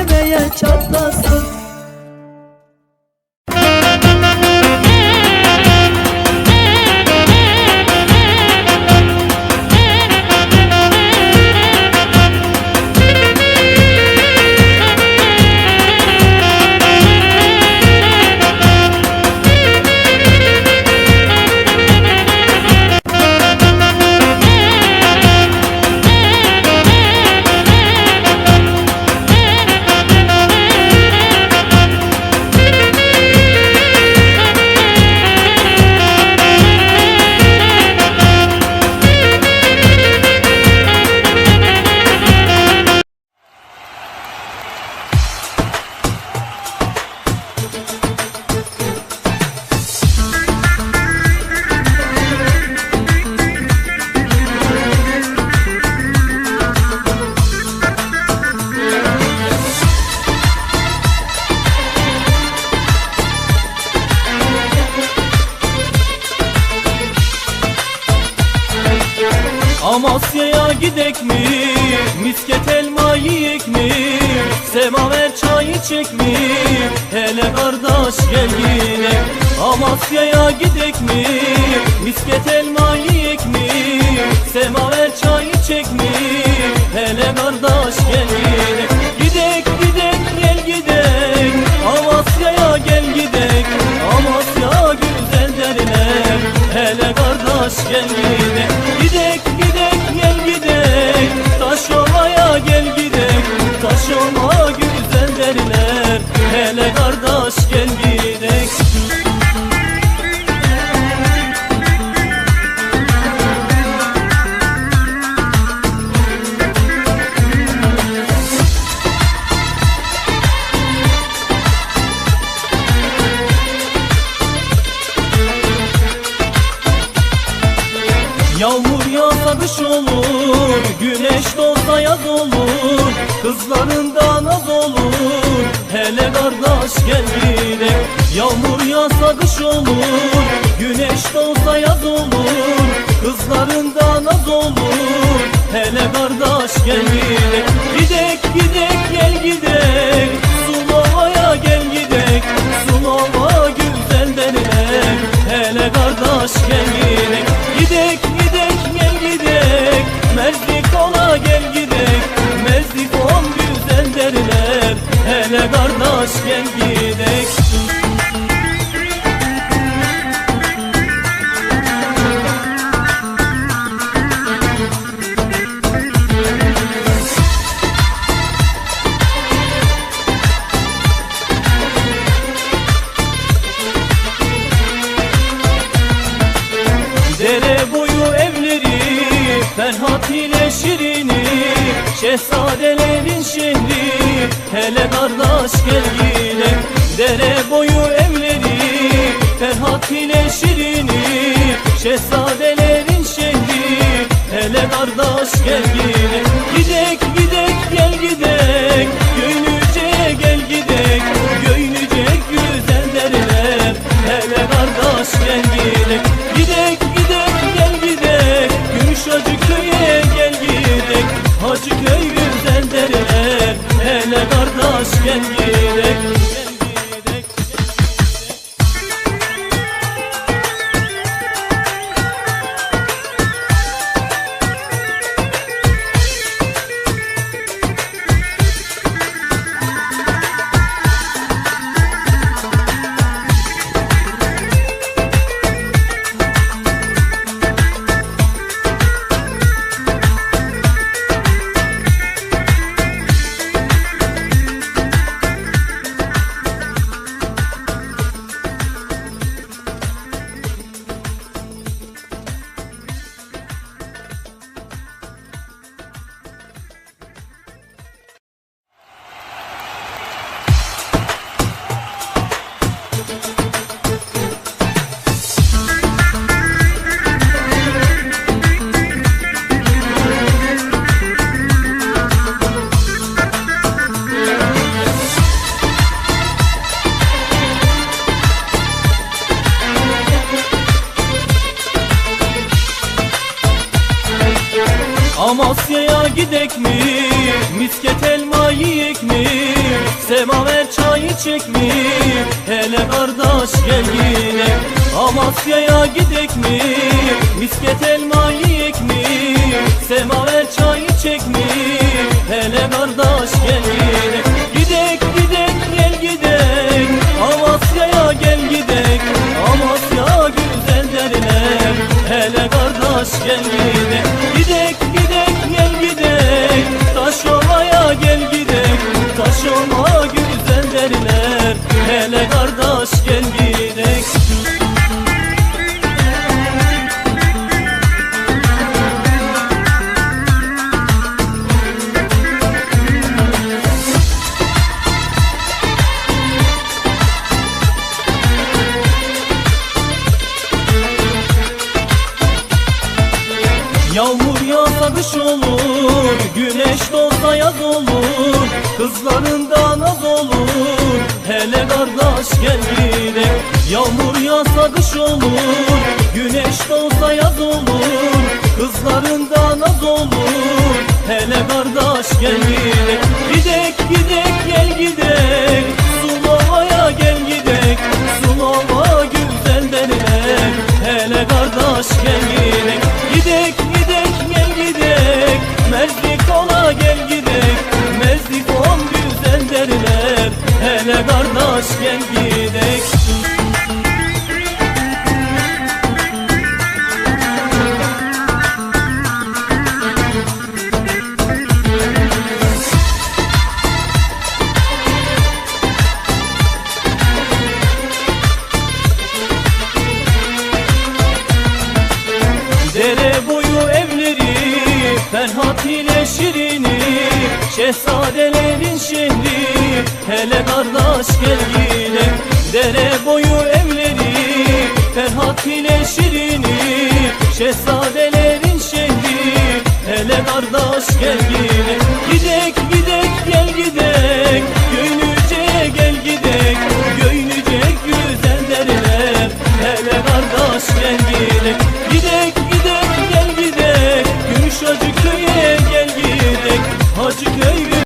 Çekemeyen çatlasın Semaver çay içek mi? Hele kardeş gel yine Amasya'ya gidek mi? Misket elma yiyek mi? Semaver çay içek mi? Hele kardeş gel yine Gidek gidek gel gidek Amasya'ya gel gidek Amasya güzel derler Hele kardeş gel Gidek gidek olur Kızlarında naz olur. Hele kardeş gel Yağmur yağsa kış olur. Güneş doğsa yaz olur. Kızlarında naz olur. Hele kardeş İle Şirin'i Şehzadelerin şehri. Hele kardeş gel yine Dere boyu evleri. Ferhat ile Şirin'i Şehzadelerin şehri. Hele kardeş gel yine Gidek gidek gel gidek. Göynüce'ye gel gidek Göynüce güzel derler. Hele kardeş gel gidek mi? Misket elma yiyek mi? Semaver çay içek mi? Hele kardeş gel yine Amasya'ya gidek mi? Misket Hele kardeş gel yağsa kış olur Güneş doğsa yaz olur Kızlarında naz olur. Hele kardeş gel gidelim Yağmur yağsa kış olur Güneş doğsa yaz olur Kızlarında naz olur. Hele kardeş gel gidek Gidek gidek gel gidek Ferhat ile Şirin'i Şehzadelerin şehri. Hele kardeş gel